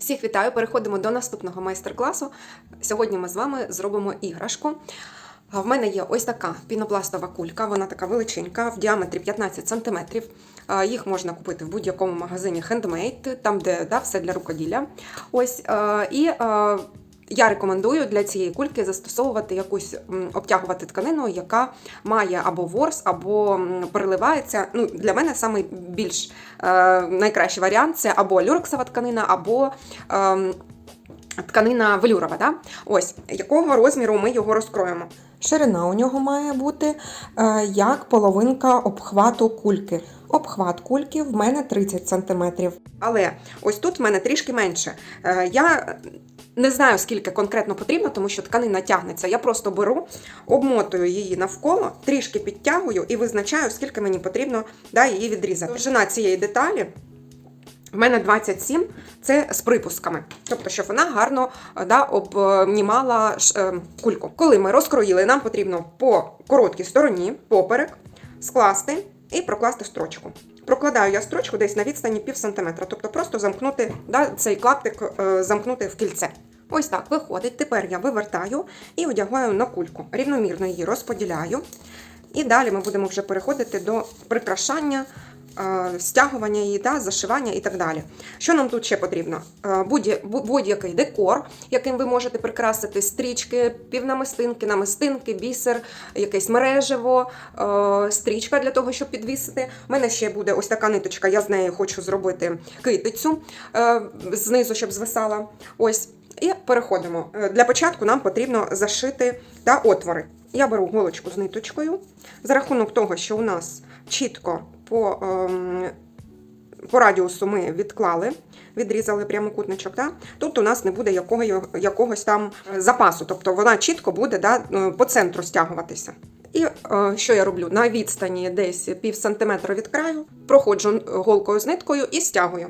Всіх вітаю! Переходимо до наступного майстер-класу. Сьогодні ми з вами зробимо іграшку. В мене є ось така пінопластова кулька, вона така величенька, в діаметрі 15 см. Їх можна купити в будь-якому магазині Handmade, там, де да, все для рукоділля. Ось, і я рекомендую для цієї кульки застосовувати якусь обтягувати тканину, яка має або ворс, або переливається. Ну, для мене самий більш е, найкращий варіант це або люрексова тканина, або е, тканина велюрова. Да? Ось якого розміру ми його розкроємо. Ширина у нього має бути е, як половинка обхвату кульки. Обхват кульки в мене 30 см. Але ось тут в мене трішки менше. Е, Я не знаю, скільки конкретно потрібно, тому що тканина тягнеться. Я просто беру, обмотую її навколо, трішки підтягую і визначаю, скільки мені потрібно да, її відрізати. Довжина цієї деталі. В мене 27, це з припусками. Тобто, щоб вона гарно да, обнімала е, кульку. Коли ми розкроїли, нам потрібно по короткій стороні, поперек, скласти і прокласти строчку. Прокладаю я строчку десь на відстані пів сантиметра, тобто просто замкнути да, цей клаптик е, замкнути в кільце. Ось так виходить. Тепер я вивертаю і одягаю на кульку. Рівномірно її розподіляю. І далі ми будемо вже переходити до прикрашання, стягування її, да, зашивання і так далі. Що нам тут ще потрібно? Е, будь- бу- Будь-який декор, яким ви можете прикрасити стрічки, півнамистинки, намистинки, бісер, якесь мережево, е, стрічка для того, щоб підвісити. У мене ще буде ось така ниточка, я з нею хочу зробити китицю е, знизу, щоб звисала. Ось. І переходимо. Е, Для початку нам потрібно зашити та отвори. Я беру голочку з ниточкою. За рахунок того, що у нас чітко по, ем, по радіусу ми відклали, відрізали прямокутничок. Да? Тут у нас не буде якого, якогось там е, запасу, тобто вона чітко буде да, е, по центру стягуватися. І е, що я роблю? На відстані десь пів сантиметра від краю проходжу голкою з ниткою і стягую.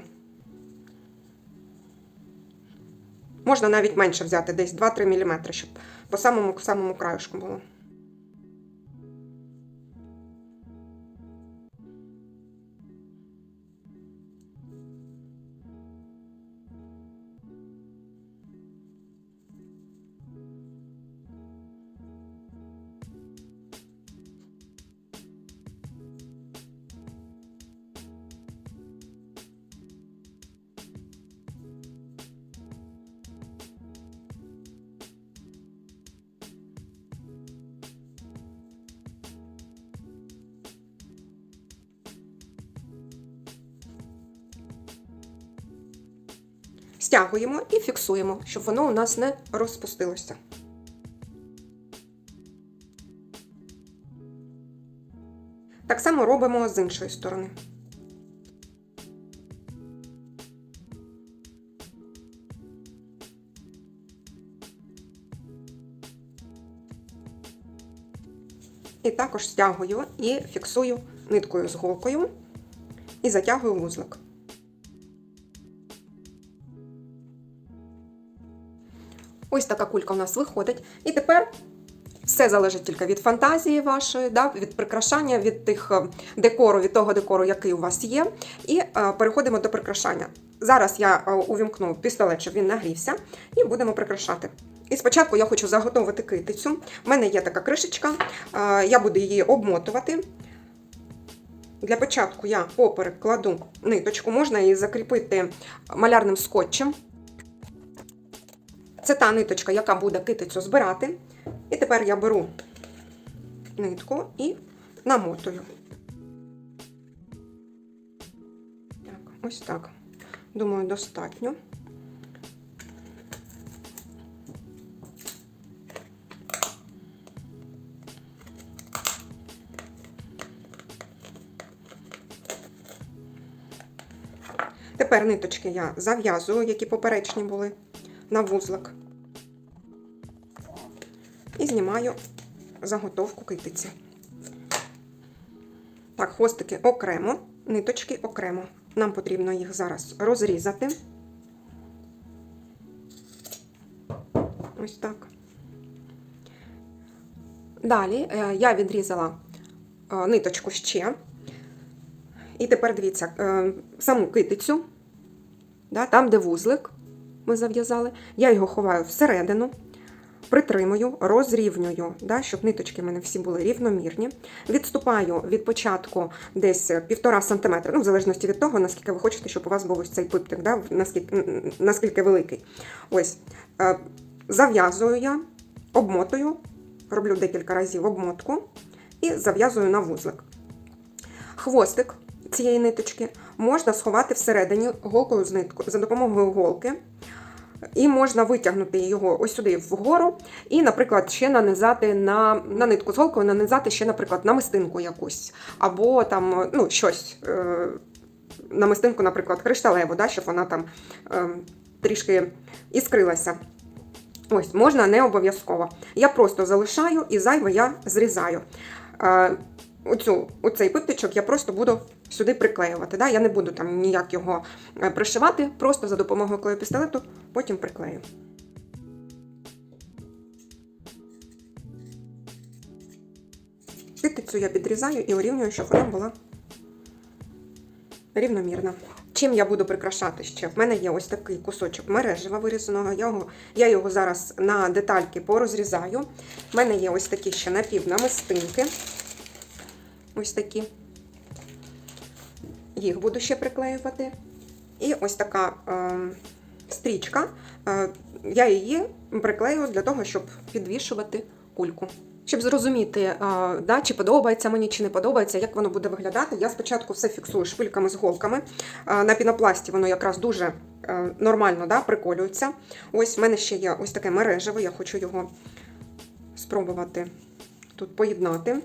Можна навіть менше взяти, десь 2-3 мм, щоб по самому самому краюшку було. Стягуємо і фіксуємо, щоб воно у нас не розпустилося. Так само робимо з іншої сторони. І також стягую і фіксую ниткою з голкою і затягую вузлик. Ось така кулька у нас виходить. І тепер все залежить тільки від фантазії вашої, да, від прикрашання, від тих е, декору, від того декору, який у вас є. І е, переходимо до прикрашання. Зараз я е, увімкну пістолет, щоб він нагрівся, і будемо прикрашати. І спочатку я хочу заготовити китицю. У мене є така кришечка, я буду її обмотувати. Для початку я поперек кладу ниточку, можна її закріпити малярним скотчем. Це та ниточка, яка буде китицю збирати. І тепер я беру нитку і намотую. Так, ось так. Думаю, достатньо. Тепер ниточки я зав'язую, які поперечні були, на вузлик. Знімаю заготовку китиці. Так, хвостики окремо, ниточки окремо. Нам потрібно їх зараз розрізати. Ось так. Далі е, я відрізала е, ниточку ще. І тепер дивіться, е, саму китицю, там, де вузлик, ми зав'язали. Я його ховаю всередину, притримую, розрівнюю, да, щоб ниточки в мене всі були рівномірні. Відступаю від початку десь півтора сантиметра, ну, в залежності від того, наскільки ви хочете, щоб у вас був ось цей пиптик, да, наскільки, наскільки великий. Ось. Е, Зав'язую я, обмотую, роблю декілька разів обмотку і зав'язую на вузлик. Хвостик цієї ниточки можна сховати всередині голкою з ниткою за допомогою голки. І можна витягнути його ось сюди вгору, і, наприклад, ще нанизати на, на нитку з голкою, нанизати ще, наприклад, намистинку якусь, або там ну, щось. Е, намистинку, наприклад, кришталеву, да, щоб вона там е, трішки іскрилася. Ось, можна не обов'язково. Я просто залишаю і зайве я зрізаю. Е, оцю, оцей пиптичок я просто буду сюди приклеювати. Да? Я не буду там ніяк його е, пришивати, просто за допомогою клею-пістолету потім приклею. Питицю я підрізаю і урівнюю, щоб вона була рівномірна. Чим я буду прикрашати ще? В мене є ось такий кусочок мережева вирізаного. Я його, я його зараз на детальки порозрізаю. В мене є ось такі ще напівнамистинки. Ось такі. Їх буду ще приклеювати. І ось така е, стрічка. Е, я її приклею для того, щоб підвішувати кульку. Щоб зрозуміти, е, да, чи подобається мені, чи не подобається, як воно буде виглядати, я спочатку все фіксую шпильками з голками. Е, На пінопласті воно якраз дуже нормально да, приколюється. Ось в мене ще є ось таке мережеве, я хочу його спробувати тут поєднати.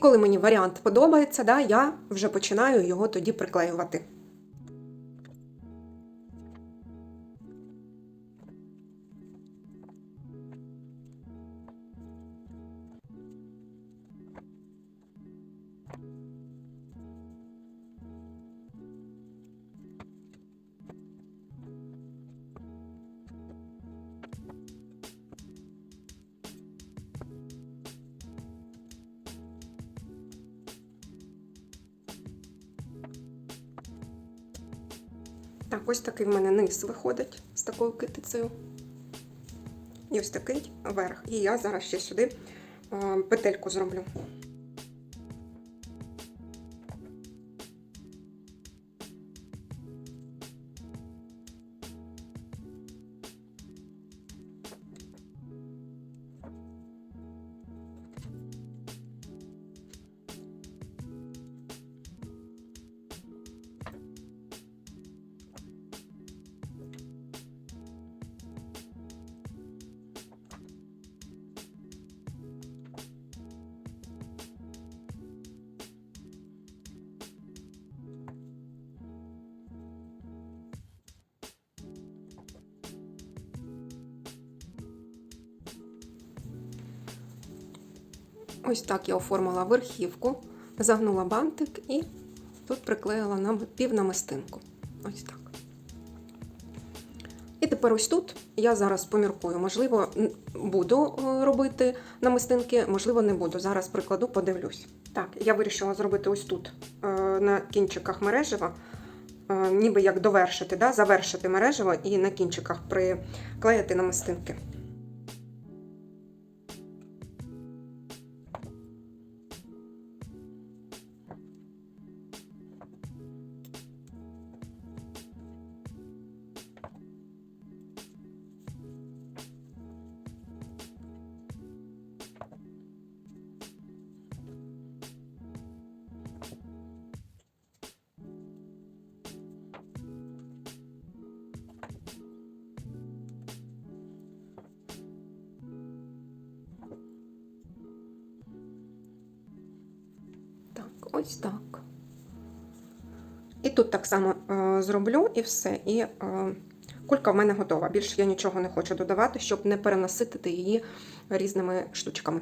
Коли мені варіант подобається, да, я вже починаю його тоді приклеювати. Так, ось такий в мене низ виходить з такою китицею. І ось такий верх. І я зараз ще сюди е, петельку зроблю. Ось так я оформила верхівку, загнула бантик і тут приклеїла нам півнамистинку. Ось так. І тепер ось тут я зараз поміркую. Можливо, буду е, робити намистинки, можливо, не буду. Зараз прикладу, подивлюсь. Так, я вирішила зробити ось тут е, на кінчиках мережева, е, ніби як довершити, да? завершити мережево і на кінчиках приклеїти намистинки. Так, ось так. І тут так само е, зроблю і все. І е, кулька в мене готова. Більше я нічого не хочу додавати, щоб не перенаситити її різними штучками.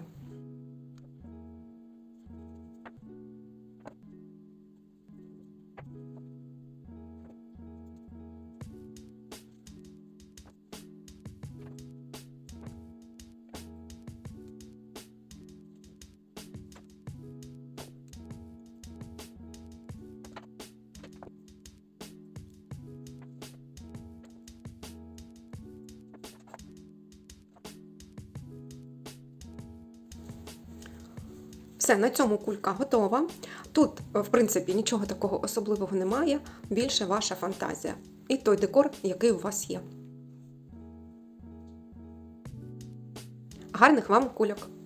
Все, на цьому кулька готова. Тут, в принципі, нічого такого особливого немає, більше ваша фантазія. І той декор, який у вас є. Гарних вам кульок!